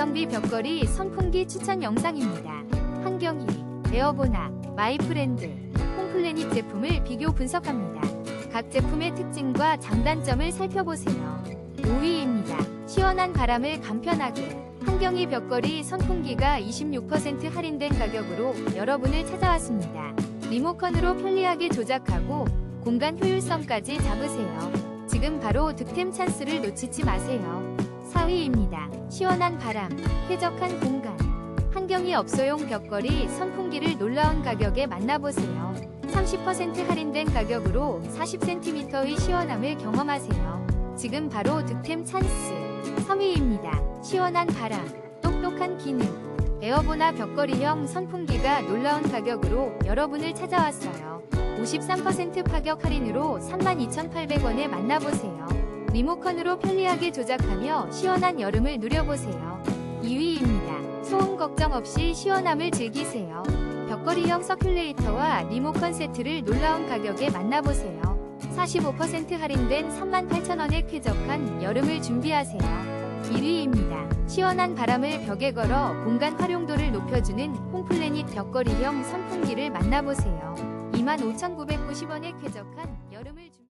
가성비 벽걸이 선풍기 추천 영상입니다. 한경희, 에어보나, 마이프렌드, 홈플래닛 제품을 비교 분석합니다. 각 제품의 특징과 장단점을 살펴보세요. 5위입니다. 시원한 바람을 간편하게 한경희 벽걸이 선풍기가 26% 할인된 가격으로 여러분을 찾아왔습니다. 리모컨으로 편리하게 조작하고 공간 효율성까지 잡으세요. 지금 바로 득템 찬스를 놓치지 마세요. 4위입니다. 시원한 바람, 쾌적한 공간. 한경희 업소용 벽걸이 선풍기를 놀라운 가격에 만나보세요. 30% 할인된 가격으로 40cm의 시원함을 경험하세요. 지금 바로 득템 찬스. 3위입니다. 시원한 바람, 똑똑한 기능. 에어보나 벽걸이형 선풍기가 놀라운 가격으로 여러분을 찾아왔어요. 53% 파격 할인으로 32,800원에 만나보세요. 리모컨으로 편리하게 조작하며 시원한 여름을 누려보세요. 2위입니다. 소음 걱정 없이 시원함을 즐기세요. 벽걸이형 서큘레이터와 리모컨 세트를 놀라운 가격에 만나보세요. 45% 할인된 38,000원에 쾌적한 여름을 준비하세요. 1위입니다. 시원한 바람을 벽에 걸어 공간 활용도를 높여주는 홈플래닛 벽걸이형 선풍기를 만나보세요. 25,990원에 쾌적한 여름을 준비